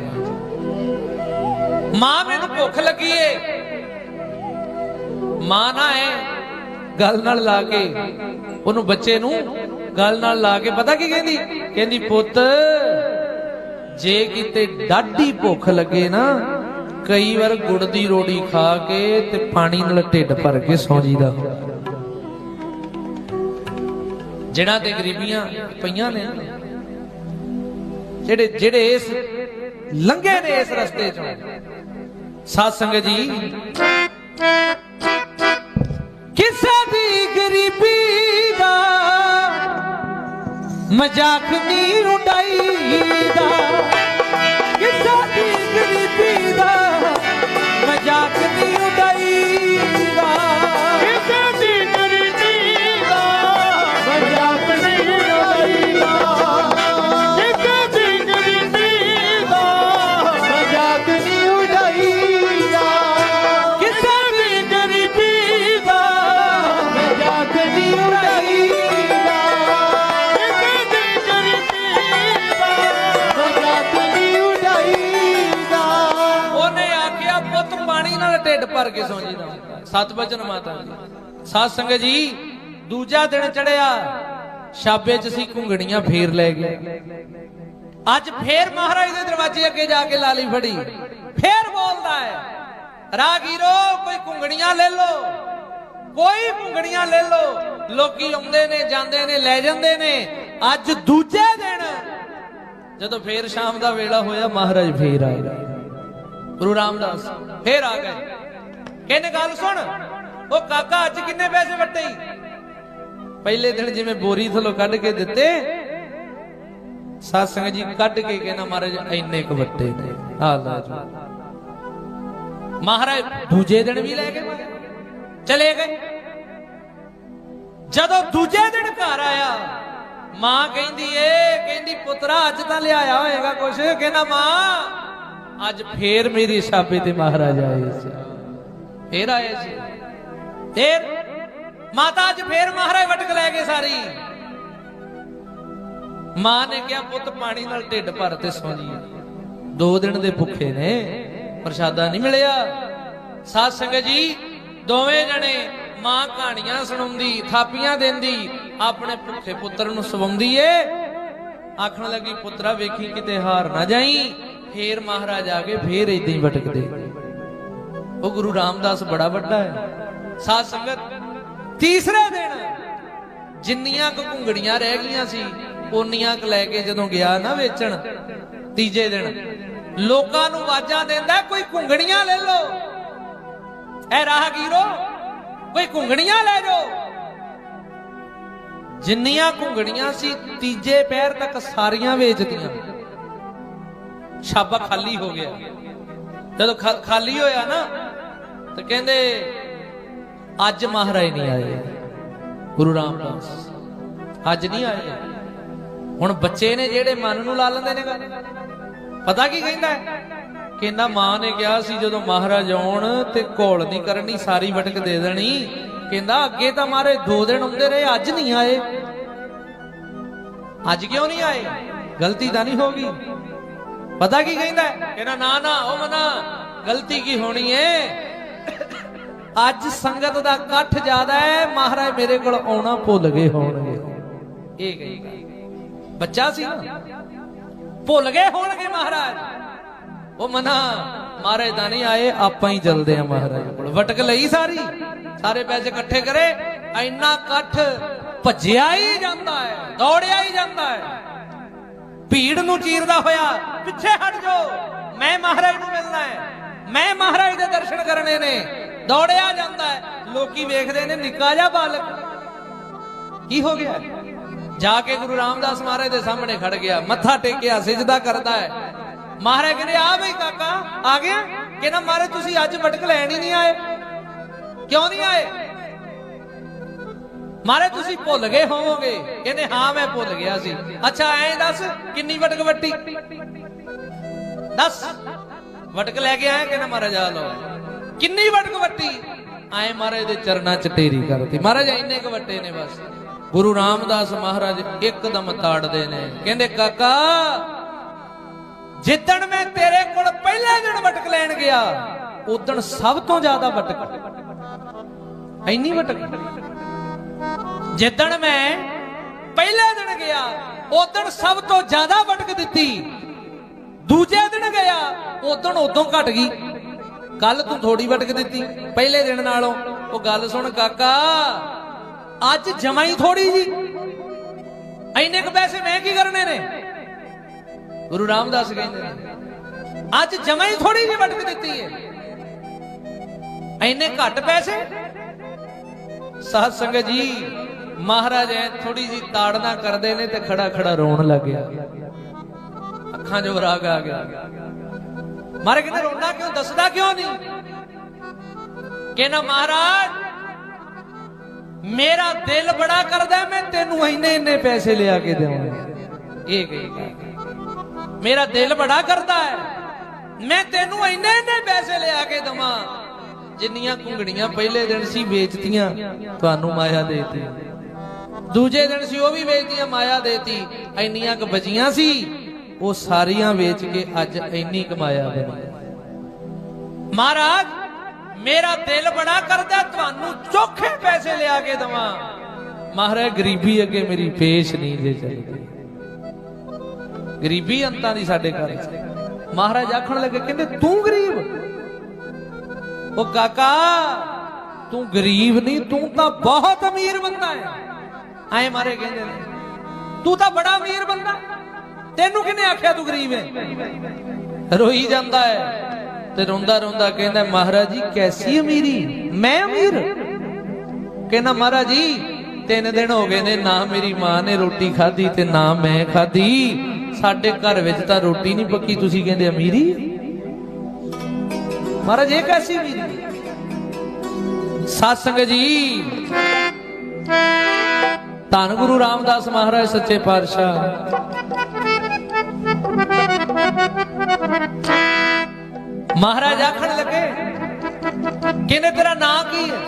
ਮਾਂ ਮੈਨੂੰ ਭੁੱਖ ਲੱਗੀ ਏ। ਮਾਂ ਨਾ ਹੈ ਗੱਲ ਨਾਲ ਲਾ ਕੇ, ਉਹਨੂੰ ਬੱਚੇ ਨੂੰ ਗੱਲ ਨਾਲ ਲਾ ਕੇ, ਪਤਾ ਕੀ ਕਹਿੰਦੀ? ਕਹਿੰਦੀ, ਪੁੱਤ, ਜੇ ਕਿਤੇ ਡਾਢੀ ਭੁੱਖ ਲੱਗੇ ਨਾ, ਕਈ ਵਾਰ ਗੁੜ ਦੀ ਰੋੜੀ ਖਾ ਕੇ ਤੇ ਪਾਣੀ ਨਾਲ ਢਿੱਡ ਭਰ ਕੇ ਸੌਂ ਜੀਦਾ। ਜਿਹੜਾ ਤੇ ਗਰੀਬੀਆਂ ਪਈਆਂ ਨੇ। ਜਿਹੜੇ ਜਿਹੜੇ ਇਸ ਲੰਘੇ ਨੇ ਇਸ ਰਸਤੇ ਚੋਂ। ਸਾਧ ਸੰਗਤ ਜੀ। ਕਿਸੇ ਦੀ ਗਰੀਬੀ ਦਾ ਮਜ਼ਾਕ ਨਹੀਂ ਉਡਾਈਦਾ। ਜੀਦਾ ਸਤ ਮਾਤਾ ਜੀ। ਸਾਧ ਸੰਗਤ ਜੀ, ਦੂਜਾ ਦਿਨ ਚੜਿਆ ਛਾਬੇ ਚ ਸੀ ਘੁੰਗਣੀਆਂ ਫੇਰ ਲੈ ਗਏ। ਅੱਜ ਫੇਰ ਮਹਾਰਾਜ ਦੇ ਦਰਵਾਜ਼ੇ ਅੱਗੇ ਜਾ ਕੇ ਲਾਲੀ ਫੜੀ। ਫੇਰ ਬੋਲਦਾ ਹੈ, ਰਾਗੀਰੋ, ਕੋਈ ਘੁੰਗੜੀਆਂ ਲੈ ਲੋ ਕੋਈ ਘੁੰਗਣੀਆਂ ਲੈ ਲੋ ਲੋਕੀ ਆਉਂਦੇ ਨੇ, ਜਾਂਦੇ ਨੇ, ਲੈ ਜਾਂਦੇ ਨੇ। ਅੱਜ ਦੂਜੇ ਦਿਨ, ਜਦੋਂ ਫੇਰ ਸ਼ਾਮ ਦਾ ਵੇਲਾ ਹੋਇਆ, ਮਹਾਰਾਜ ਫੇਰ ਆ ਗੁਰੂ ਰਾਮਦਾਸ ਫੇਰ ਆ ਗਏ। ਕਹਿੰਦੇ ਗੱਲ ਸੁਣ, ਉਹ ਕਾਕਾ ਅੱਜ ਕਿੰਨੇ ਪੈਸੇ ਵੱਟੇ ਪਹਿਲੇ ਦਿਨ ਜਿਵੇਂ ਬੋਰੀ ਥਲੋਂ ਕੱਢ ਕੇ ਦਿੱਤੇ ਸਾਧ ਜੀ ਕੱਢ ਕੇ ਕਹਿੰਦਾ ਮਹਾਰਾਜ ਇੰਨੇ ਕੁ ਵੱਟੇ ਨੇ, ਆ ਲੈ ਜੀ। ਮਹਾਰਾਜ ਦੂਜੇ ਦਿਨ ਵੀ ਲੈ ਕੇ ਚਲੇ ਗਏ। ਜਦੋਂ ਦੂਜੇ ਦਿਨ ਘਰ ਆਇਆ, ਮਾਂ ਕਹਿੰਦੀ, ਏ, ਕਹਿੰਦੀ ਪੁੱਤਰਾ, ਅੱਜ ਤਾਂ ਲਿਆਇਆ ਹੋਏਗਾ ਕੁਛ। ਕਹਿੰਦਾ, ਮਾਂ, ਅੱਜ ਫੇਰ ਮੇਰੀ ਛਾਪੇ ਤੇ ਮਹਾਰਾਜ ਆਏ ਸੀ। ਫੇਰ ਆਏ ਸੀ। ਫੇਰ ਮਾਤਾ ਅੱਜ ਫੇਰ ਮਹਾਰਾਜ ਵਟਕ ਲੈ ਗਏ ਸਾਰੀ। ਮਾਂ ਨੇ ਕਿਹਾ, ਪੁੱਤ, ਪਾਣੀ ਨਾਲ ਢਿੱਡ ਭਰ ਤੇ ਸੌਂ ਜੀ ਦੋ ਦਿਨ ਦੇ ਭੁੱਖੇ ਨੇ, ਪ੍ਰਸ਼ਾਦਾ ਨਹੀਂ ਮਿਲਿਆ। ਸਾਧ ਸੰਗਤ ਜੀ, ਦੋਵੇਂ ਜਣੇ ਮਾਂ ਕਹਾਣੀਆਂ ਸੁਣਾਉਂਦੀ, ਥਾਪੀਆਂ ਦਿੰਦੀ, ਆਪਣੇ ਭੁੱਖੇ ਪੁੱਤਰ ਨੂੰ ਸਵਾਉਂਦੀ ਏ। ਆਖਣ ਲੱਗੀ, ਪੁੱਤਰਾ, ਵੇਖੀ ਕਿਤੇ ਹਾਰ ਨਾ ਜਾਈ। ਫੇਰ ਮਹਾਰਾਜ ਆ ਕੇ ਫੇਰ ਇਦਾਂ ਹੀ ਭਟਕਦੇ ਉਹ ਗੁਰੂ ਰਾਮਦਾਸ ਬੜਾ ਵੱਡਾ ਹੈ। ਸਾਧ ਸੰਗਤ, ਤੀਸਰੇ ਦਿਨ ਜਿੰਨੀਆਂ ਕੁ ਘੁੰਗੜੀਆਂ ਰਹਿ ਗਈਆਂ ਸੀ, ਓਨੀਆਂ ਕੁ ਲੈ ਕੇ ਜਦੋਂ ਗਿਆ ਨਾ ਵੇਚਣ, ਤੀਜੇ ਦਿਨ ਲੋਕਾਂ ਨੂੰ ਆਵਾਜ਼ਾਂ ਦਿੰਦਾ, ਕੋਈ ਘੁੰਗੜੀਆਂ ਲੈ ਲਓ। ਐ ਰਾਹਗੀਰੋ ਕੋਈ ਘੁੰਗੜੀਆਂ ਲੈ ਜਾਓ। ਜਿੰਨੀਆਂ ਘੁੰਗੜੀਆਂ ਸੀ, ਤੀਜੇ ਪੈਰ ਤੱਕ ਸਾਰੀਆਂ ਵੇਚਤੀਆਂ। ਛਾਬਾ ਖਾਲੀ ਹੋ ਗਿਆ। ਜਦੋਂ ਖਾਲੀ ਹੋਇਆ ਨਾ ਤਾਂ ਕਹਿੰਦੇ, ਅੱਜ ਮਹਾਰਾਜ ਨਹੀਂ ਆਏ। ਗੁਰੂ ਰਾਮਦਾਸ, ਅੱਜ ਨਹੀਂ ਆਏ। ਹੁਣ ਬੱਚੇ ਨੇ ਜਿਹੜੇ ਮਨ ਨੂੰ ਲਾ ਲੈਂਦੇ ਨੇ ਗੱਲ। ਪਤਾ ਕੀ ਕਹਿੰਦਾ? ਕਹਿੰਦਾ ਮਾਂ ਨੇ ਕਿਹਾ ਸੀ, ਜਦੋਂ ਮਹਾਰਾਜ ਆਉਣ ਤੇ ਘੋਲ ਨਹੀਂ ਕਰਨੀ, ਸਾਰੀ ਵਟਕ ਦੇ ਦੇਣੀ। ਕਹਿੰਦਾ, ਅੱਗੇ ਤਾਂ ਮਾਰੇ ਦੋ ਦਿਨ ਹੁੰਦੇ ਰਹੇ, ਅੱਜ ਨਹੀਂ ਆਏ। ਅੱਜ ਕਿਉਂ ਨਹੀਂ ਆਏ? ਗਲਤੀ ਤਾਂ ਨਹੀਂ ਗਈ। ਪਤਾ ਕੀ ਕਹਿੰਦਾ? ਕਹਿੰਦਾ, ਨਾ ਨਾ, ਉਹ ਮਨਾ, ਗਲਤੀ ਕੀ ਹੋਣੀ ਏ? ਅੱਜ ਸੰਗਤ ਦਾ ਇਕੱਠ ਜ਼ਿਆਦਾ ਹੈ, ਮਹਾਰਾਜ ਮੇਰੇ ਕੋਲ ਆਉਣਾ ਭੁੱਲ ਗਏ ਹੋਣਗੇ। ਇਹ ਕਹੀ ਬੱਚਾ ਸੀ ਨਾ? ਭੁੱਲ ਗਏ ਹੋਣਗੇ ਮਹਾਰਾਜ। ਉਹ ਮਨਾ, ਮਹਾਰਾਜ ਤਾਂ ਨਹੀਂ ਆਏ, ਆਪਾਂ ਹੀ ਚੱਲਦੇ ਆ ਮਹਾਰਾਜ ਕੋਲ। ਵਟਕ ਲਈ ਸਾਰੀ। ਸਾਰੇ ਪੈਸੇ ਇਕੱਠੇ ਕਰੇ। ਇੰਨਾ ਇਕੱਠ ਭੱਜਿਆ ਹੀ ਜਾਂਦਾ ਹੈ, ਦੌੜਿਆ ਹੀ ਜਾਂਦਾ ਹੈ। ਭੀੜ ਨੂੰ ਚੀਰਦਾ ਹੋਇਆ, ਪਿੱਛੇ ਹਟ ਜਾਓ। ਮੈਂ ਮਹਾਰਾਜ ਨੂੰ ਮਿਲਣਾ ਹੈ। ਮੈਂ ਮਹਾਰਾਜ ਦੇ ਦਰਸ਼ਨ ਕਰਨੇ ਨੇ। ਦੌੜਿਆ ਜਾਂਦਾ ਹੈ। ਲੋਕੀ ਵੇਖਦੇ ਨੇ, ਨਿੱਕਾ ਜਿਹਾ ਬਾਲਕ। ਕੀ ਹੋ ਗਿਆ? ਜਾ ਕੇ ਗੁਰੂ ਰਾਮਦਾਸ ਮਹਾਰਾਜ ਦੇ ਸਾਹਮਣੇ ਖੜ ਗਿਆ। ਮੱਥਾ ਟੇਕਿਆ, ਸਿਜਦਾ ਕਰਦਾ ਹੈ। ਮਹਾਰਾਜ ਕਹਿੰਦੇ, ਆ ਬਈ ਕਾਕਾ, ਆ ਗਿਆ? ਕਹਿੰਦਾ, ਮਹਾਰਾਜ, ਤੁਸੀਂ ਅੱਜ ਵਟਕ ਲੈਣ ਹੀ ਨਹੀਂ ਆਏ। ਕਿਉਂ ਨਹੀਂ ਆਏ? ਮਹਾਰਾਜ, ਤੁਸੀਂ ਭੁੱਲ ਗਏ ਹੋਵੋਗੇ। ਕਹਿੰਦੇ, ਹਾਂ, ਮੈਂ ਭੁੱਲ ਗਿਆ ਸੀ। ਅੱਛਾ, ਐਂ ਦੱਸ, ਕਿੰਨੀ ਵਟਕ ਵੱਟੀ? ਦੱਸ। ਵਟਕ ਲੈ ਕੇ ਆਇਆ? ਕਹਿੰਦਾ, ਮਹਾਰਾਜ, ਆ ਲਓ। ਕਿੰਨੀ ਵਟਕ ਵੱਟੀ? ਆਏ ਮਹਾਰਾਜ ਦੇ ਚਰਨਾਂ ਚ ਢੇਰੀ ਕਰਤੀ। ਮਹਾਰਾਜ ਇੰਨੇ ਕੁ ਵੱਟੇ ਨੇ ਬਸ। ਗੁਰੂ ਰਾਮਦਾਸ ਮਹਾਰਾਜ ਇੱਕਦਮ ਤਾੜਦੇ ਨੇ। ਕਹਿੰਦੇ, ਕਾਕਾ, ਜਿੱਦਣ ਮੈਂ ਤੇਰੇ ਕੋਲ ਪਹਿਲੇ ਦਿਨ ਵਟਕ ਲੈਣ ਗਿਆ ਉਦਣ ਸਭ ਤੋਂ ਜ਼ਿਆਦਾ ਵਟਕ। ਇੰਨੀ ਵਟਕ। ਜਿੱਦਣ ਮੈਂ ਪਹਿਲੇ ਦਿਨ ਗਿਆ ਉਦਣ ਸਭ ਤੋਂ ਜ਼ਿਆਦਾ ਵਟਕ ਦਿੱਤੀ। ਦੂਜੇ ਦਿਨ ਗਿਆ ਉਦਣ ਉਦੋਂ ਘਟ ਗਈ। ਕੱਲ ਤੂੰ ਥੋੜੀ ਵਟਕ ਦਿੱਤੀ, ਪਹਿਲੇ ਦਿਨ ਨਾਲੋਂ। ਉਹ ਗੱਲ ਸੁਣ ਕਾਕਾ, ਅੱਜ ਜਮਾ ਹੀ ਥੋੜੀ ਜੀ। ਇੰਨੇ ਕ ਪੈਸੇ ਮੈਂ ਕੀ ਕਰਨੇ ਨੇ? ਗੁਰੂ ਰਾਮਦਾਸ ਕਹਿੰਦੇ ਨੇ, ਅੱਜ ਜਮਾ ਹੀ ਥੋੜੀ ਜਿਹੀ ਵਟਕ ਦਿੱਤੀ ਹੈ ਇੰਨੇ ਘੱਟ ਪੈਸੇ? ਸਾਧ ਸੰਗਤ ਜੀ, ਮਹਾਰਾਜ ਐ ਥੋੜੀ ਜੀ ਤਾੜਨਾ ਕਰਦੇ ਨੇ ਤੇ ਖੜਾ ਖੜਾ ਰੋਣ ਲੱਗ ਗਿਆ। ਅੱਖਾਂ 'ਚ ਵਰਾਗ ਆ ਗਿਆ। ਮਾਰੇ ਕਿਤੇ ਰੋਂਦਾ ਕਿਉਂ? ਦੱਸਦਾ ਕਿਉਂ ਨਹੀਂ? ਕਹਿੰਦਾ ਮਹਾਰਾਜ, ਮੇਰਾ ਦਿਲ ਬੜਾ ਕਰਦਾ ਮੈਂ ਤੈਨੂੰ ਇੰਨੇ ਇੰਨੇ ਪੈਸੇ ਲਿਆ ਕੇ ਦੇਵਾਂ। ਇਹ ਕਹੀ ਮੇਰਾ ਦਿਲ ਬੜਾ ਕਰਦਾ ਹੈ, ਮੈਂ ਤੈਨੂੰ ਇੰਨੇ ਇੰਨੇ ਪੈਸੇ ਲਿਆ ਕੇ ਦਵਾਂ। ਜਿੰਨੀਆਂ ਕੁੰਗੜੀਆਂ ਪਹਿਲੇ ਦਿਨ ਸੀ ਵੇਚਤੀਆਂ, ਤੁਹਾਨੂੰ ਮਾਇਆ ਦੇਤੀ। ਦੂਜੇ ਦਿਨ ਸੀ ਉਹ ਵੀ ਵੇਚਤੀਆਂ, ਮਾਇਆ ਦੇਤੀ। ਇੰਨੀਆਂ ਕ ਬਚੀਆਂ ਸੀ। ਉਹ ਸਾਰੀਆਂ ਵੇਚ ਕੇ ਅੱਜ ਇੰਨੀ ਕਮਾਇਆ ਬਣੀ ਮਹਾਰਾਜ, ਮੇਰਾ ਦਿਲ ਬੜਾ ਕਰਦਾ ਤੁਹਾਨੂੰ ਚੋਖੇ ਪੈਸੇ ਲਿਆ ਕੇ ਦਵਾਂ। ਮਹਾਰਾਜ, ਗਰੀਬੀ ਅੱਗੇ ਮੇਰੀ ਪੇਸ਼ ਨਹੀਂ ਜੇ ਚੱਲਦੀ। ਗਰੀਬੀ ਅੰਤਾਂ ਦੀ ਸਾਡੇ ਘਰ ਮਹਾਰਾਜ ਆਖਣ ਲੱਗੇ, ਕਹਿੰਦੇ, ਤੂੰ ਗਰੀਬ? ਉਹ, ਕਾਕਾ, ਤੂੰ ਗਰੀਬ ਨਹੀਂ, ਤੂੰ ਤਾਂ ਬਹੁਤ ਅਮੀਰ ਬੰਦਾ ਹੈ ਐ ਮਾਰੇ ਕਹਿੰਦੇ ਨੇ। ਤੂੰ ਤਾਂ ਬੜਾ ਅਮੀਰ ਬੰਦਾ ਤੈਨੂੰ ਕਿਹਨੇ ਆਖਿਆ ਤੂੰ ਗਰੀਬ ਹੈ ਰੋਈ ਜਾਂਦਾ ਹੈ ਤੇ ਰੋਂਦਾ ਰੋਂਦਾ ਕਹਿੰਦਾ, ਮਹਾਰਾਜ ਜੀ, ਕੈਸੀ ਅਮੀਰੀ ਮੈਂ ਅਮੀਰ? ਕਹਿੰਦਾ, ਮਹਾਰਾਜ ਜੀ, ਤਿੰਨ ਦਿਨ ਹੋ ਗਏ ਨੇ, ਨਾ ਮੇਰੀ ਮਾਂ ਨੇ ਰੋਟੀ ਖਾਧੀ ਤੇ ਨਾ ਮੈਂ ਖਾਧੀ। ਸਾਡੇ ਘਰ ਵਿੱਚ ਤਾਂ ਰੋਟੀ ਨਹੀਂ ਪੱਕੀ, ਤੁਸੀਂ ਕਹਿੰਦੇ ਅਮੀਰੀ ਮਹਾਰਾਜ, ਇਹ ਕੈਸੀ ਅਮੀਰੀ ਸਤਸੰਗ ਜੀ, ਧੰਨ ਗੁਰੂ ਰਾਮਦਾਸ ਮਹਾਰਾਜ, ਸੱਚੇ ਪਾਤਸ਼ਾਹ। ਮਹਾਰਾਜ ਆਖਣ ਲੱਗੇ ਕਿਨੇ ਤੇਰਾ ਨਾਂ ਕੀ ਹੈ?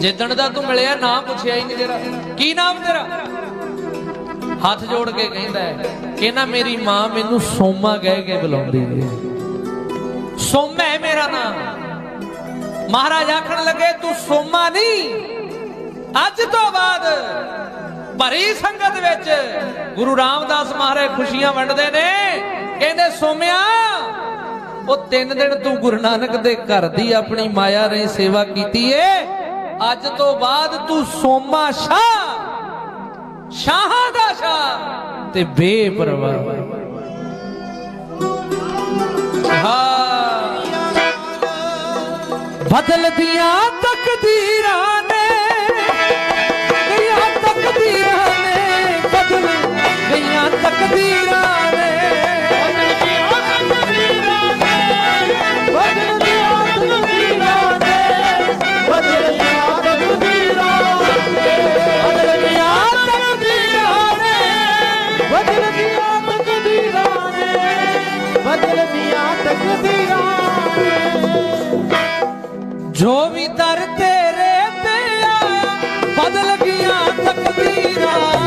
ਜਿੱਦਣ ਦਾ ਤੂੰ ਮਿਲਿਆ, ਨਾਂ ਪੁੱਛਿਆ ਹੀ ਨਹੀਂ ਤੇਰਾ। ਕੀ ਨਾਮ ਤੇਰਾ? ਹੱਥ ਜੋੜ ਕੇ ਕਹਿੰਦਾ ਹੈ, ਕਹਿੰਦਾ ਮੇਰੀ ਮਾਂ ਮੈਨੂੰ ਸੋਮਾ ਕਹਿ ਕੇ ਬੁਲਾਉਂਦੀ ਹੈ। ਸੋਮਾ ਹੈ ਮੇਰਾ ਨਾਮ। ਮਹਾਰਾਜ ਆਖਣ ਲੱਗੇ, ਤੂੰ ਸੋਮਾ ਨਹੀਂ, ਅੱਜ ਤੋਂ ਬਾਅਦ ਭਰੀ ਸੰਗਤ ਵਿੱਚ ਗੁਰੂ ਰਾਮਦਾਸ ਮਹਾਰਾਜ ਖੁਸ਼ੀਆਂ ਵੰਡਦੇ ਨੇ, ਕਹਿੰਦੇ ਸੋਮਿਆ ਉਹ ਤਿੰਨ ਦਿਨ ਤੂੰ ਗੁਰੂ ਨਾਨਕ ਦੇ ਘਰ ਦੀ ਆਪਣੀ ਮਾਇਆ ਨੇ ਸੇਵਾ ਕੀਤੀ ਏ। ਅੱਜ ਤੋਂ ਬਾਅਦ ਤੂੰ ਸੋਮਾ ਸ਼ਾਹ, ਸ਼ਾਹਾਂ ਦਾ ਸ਼ਾਹ ਤੇ ਬੇਪਰਵਾਹ। ਹਾਂ। ਬਦਲਦੀਆਂ ਤਕਦੀਰਾਂ ਨੇ ਜੋ ਵੀ ਦਰ ਤੇਰੇ ਤੇ ਆਇਆ ਬਦਲ ਗਿਆ ਤਕਦੀਰਾਂ।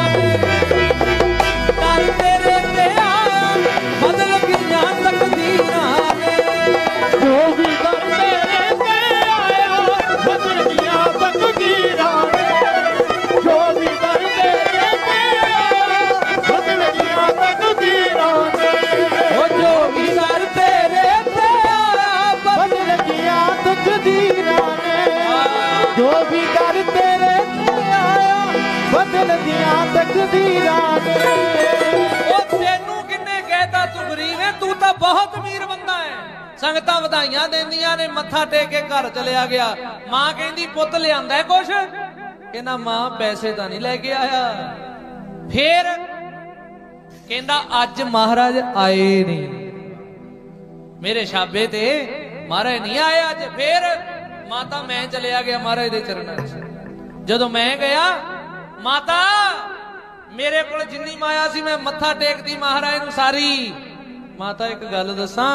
ਤਕਦੀਰਾਂ ਨੇ ਉਹ ਤੈਨੂੰ ਕਿੰਨੇ ਕਹਿਤਾ ਤੂੰ ਗਰੀਬ ਹੈ ਤੂੰ ਤਾਂ ਬਹੁਤ ਅਮੀਰ ਬੰਦਾ ਹੈ ਸੰਗਤਾਂ ਵਧਾਈਆਂ ਦਿੰਦੀਆਂ ਨੇ, ਮੱਥਾ ਟੇਕ ਕੇ ਘਰ ਚਲਿਆ ਗਿਆ। ਮਾਂ ਕਹਿੰਦੀ, ਪੁੱਤ ਲਿਆਂਦਾ ਹੈ ਕੁਛ? ਕਹਿੰਦਾ, ਮਾਂ, ਪੈਸੇ ਤਾਂ ਨਹੀਂ ਲੈ ਕੇ ਆਇਆ। ਫੇਰ ਕਹਿੰਦਾ, ਅੱਜ ਮਹਾਰਾਜ ਆਏ ਨਹੀਂ ਮੇਰੇ ਛਾਬੇ ਤੇ ਮਹਾਰਾਜ ਨਹੀਂ ਆਏ ਅੱਜ। ਫੇਰ ਮਾਤਾ, ਮੈਂ ਚਲਿਆ ਗਿਆ ਮਹਾਰਾਜ ਦੇ ਚਰਨਾਂ 'ਚ। ਜਦੋਂ ਮੈਂ ਗਿਆ, ਮਾਤਾ ਮੇਰੇ ਕੋਲ ਜਿੰਨੀ ਮਾਇਆ ਸੀ, ਮੈਂ ਮੱਥਾ ਟੇਕਦੀ ਮਹਾਰਾਜ ਨੂੰ ਸਾਰੀ। ਮਾਤਾ ਇੱਕ ਗੱਲ ਦੱਸਾਂ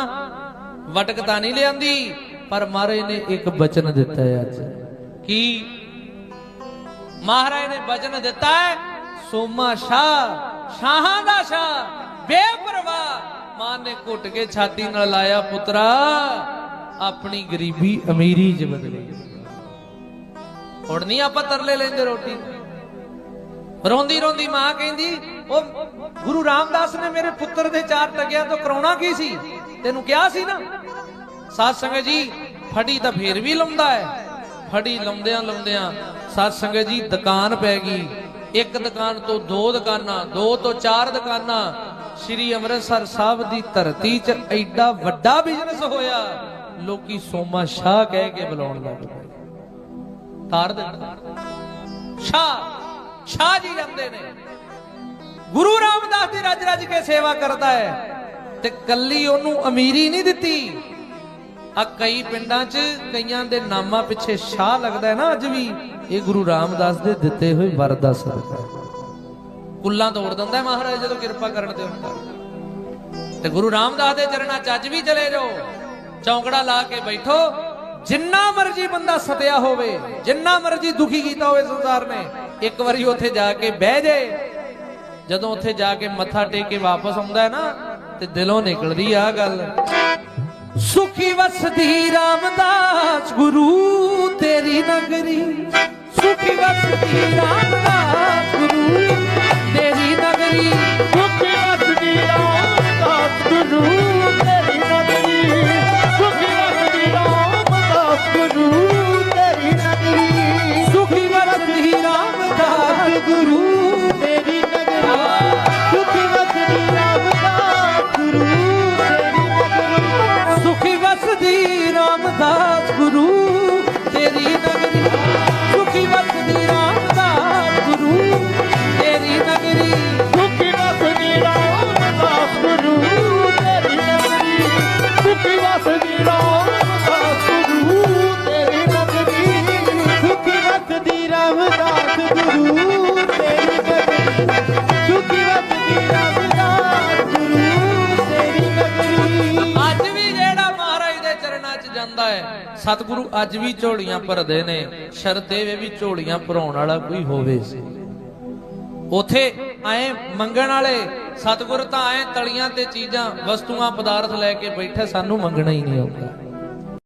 ਵਟਕ ਤਾਂ ਨਹੀਂ ਲਿਆਂਦੀ, ਪਰ ਮਹਾਰਾਜ ਨੇ ਇੱਕ ਬਚਨ ਦਿੱਤਾ ਹੈ ਅੱਜ। ਕੀ? ਮਹਾਰਾਜ ਨੇ ਬਚਨ ਦਿੱਤਾ ਹੈ, ਸੋਮਾ ਸ਼ਾਹ, ਸ਼ਾਹਾਂ ਦਾ ਸ਼ਾਹ, ਬੇਪਰਵਾਹ। ਮਾਂ ਨੇ ਘੁੱਟ ਕੇ ਛਾਤੀ ਨਾਲ ਲਾਇਆ, ਪੁੱਤਰਾ, ਆਪਣੀ ਗਰੀਬੀ ਅਮੀਰੀ ਚ ਬਦਲੀ ਹੁਣ ਨਹੀਂ ਆਪਾਂ ਤਰਲੇ ਲੈਂਦੇ ਰੋਟੀ। ਰੋਂਦੀ ਰੋਂਦੀ ਮਾਂ ਕਹਿੰਦੀ, ਉਹ ਗੁਰੂ ਰਾਮਦਾਸ ਨੇ ਮੇਰੇ ਪੁੱਤਰ ਦੇ ਚਾਰ ਟਕਿਆਂ ਤੋਂ ਕਰਾਉਣਾ ਕੀ ਸੀ? ਤੈਨੂੰ ਕਿਹਾ ਸੀ ਨਾ? ਸਾਧ ਸੰਗਤ ਜੀ, ਫੜੀ ਤਾਂ ਫੇਰ ਵੀ ਲਾਉਂਦਾ ਹੈ। ਫੜੀ ਲਾਉਂਦਿਆਂ ਲਾਉਂਦਿਆਂ ਸਾਧ ਸੰਗਤ ਜੀ, ਦੁਕਾਨ ਪੈ ਗਈ। ਇੱਕ ਦੁਕਾਨ ਤੋਂ ਦੋ ਦੁਕਾਨਾਂ, ਦੋ ਤੋਂ ਚਾਰ ਦੁਕਾਨਾਂ। ਸ੍ਰੀ ਅੰਮ੍ਰਿਤਸਰ ਸਾਹਿਬ ਦੀ ਧਰਤੀ 'ਚ ਐਡਾ ਵੱਡਾ ਬਿਜ਼ਨਸ ਹੋਇਆ। ਲੋਕੀ ਸੋਮਾ ਸ਼ਾਹ ਕਹਿ ਕੇ ਬੁਲਾਉਣ ਲੱਗ ਪਏ। ਤਾਰ ਦਿੱਤਾ ਸ਼ਾਹ! ਸ਼ਾਹ ਜੀ ਜਾਂਦੇ ਨੇ ਗੁਰੂ ਰਾਮਦਾਸ ਦੀ ਰੱਜ ਰੱਜ ਕੇ ਸੇਵਾ ਕਰਦਾ ਹੈ ਤੇ ਕੱਲੀ ਉਹਨੂੰ ਅਮੀਰੀ ਨਹੀਂ ਦਿੱਤੀ ਆ ਕਈ ਪਿੰਡਾਂ 'ਚ ਕਈਆਂ ਦੇ ਨਾਮਾਂ ਪਿੱਛੇ ਸ਼ਾਹ ਲੱਗਦਾ ਹੈ ਨਾ ਅੱਜ ਵੀ ਇਹ ਗੁਰੂ ਰਾਮਦਾਸ ਦੇ ਦਿੱਤੇ ਹੋਏ ਵਰ ਦਾ ਸਦਕਾ ਕੁੱਲਾਂ ਤੋੜ ਦਿੰਦਾ ਮਹਾਰਾਜ ਜਦੋਂ ਕਿਰਪਾ ਕਰਨ ਤੇ ਹੁੰਦਾ ਤੇ ਗੁਰੂ ਰਾਮਦਾਸ ਦੇ ਚਰਨਾਂ 'ਚ ਅੱਜ ਵੀ ਚਲੇ ਜਾਓ ਚੌਂਕੜਾ ਲਾ ਕੇ ਬੈਠੋ ਜਿੰਨਾ ਮਰਜ਼ੀ ਬੰਦਾ ਸਤਿਆ ਹੋਵੇ ਜਿੰਨਾ ਮਰਜ਼ੀ ਦੁਖੀ ਕੀਤਾ ਹੋਵੇ ਸੰਸਾਰ ਨੇ ਇੱਕ ਵਾਰੀ ਉੱਥੇ ਜਾ ਕੇ ਬਹਿ ਜਾਏ ਜਦੋਂ ਉੱਥੇ ਜਾ ਕੇ ਮੱਥਾ ਟੇਕ ਕੇ ਵਾਪਸ ਆਉਂਦਾ ਹੈ ਨਾ, ਤੇ ਦਿਲੋਂ ਨਿਕਲਦੀ ਆ ਗੱਲ। ਸੁਖੀ ਵਸਦੀ ਰਾਮਦਾਸ ਗੁਰੂ ਤੇਰੀ ਨਗਰੀ। ਸੁਖੀ ਵਸਦੀ ਰਾਮਦਾਸ ਗੁਰੂ ਤੇਰੀ ਨਗਰੀ। ਸਤਿਗੁਰੂ ਅੱਜ ਵੀ ਝੋਲੀਆਂ ਭਰਦੇ ਨੇ ਸ਼ਰਤ ਇਹ ਵੀ ਝੋਲੀਆਂ ਭਰਾਉਣ ਵਾਲਾ ਕੋਈ ਹੋਵੇ ਉਥੇ ਐ ਮੰਗਣ ਵਾਲੇ, ਸਤਿਗੁਰ ਤਾਂ ਐ ਤਲੀਆਂ ਤੇ ਚੀਜ਼ਾਂ, ਵਸਤੂਆਂ, ਪਦਾਰਥ ਲੈ ਕੇ ਬੈਠੇ, ਸਾਨੂੰ ਮੰਗਣਾ ਹੀ ਨਹੀਂ ਆਉਂਦਾ।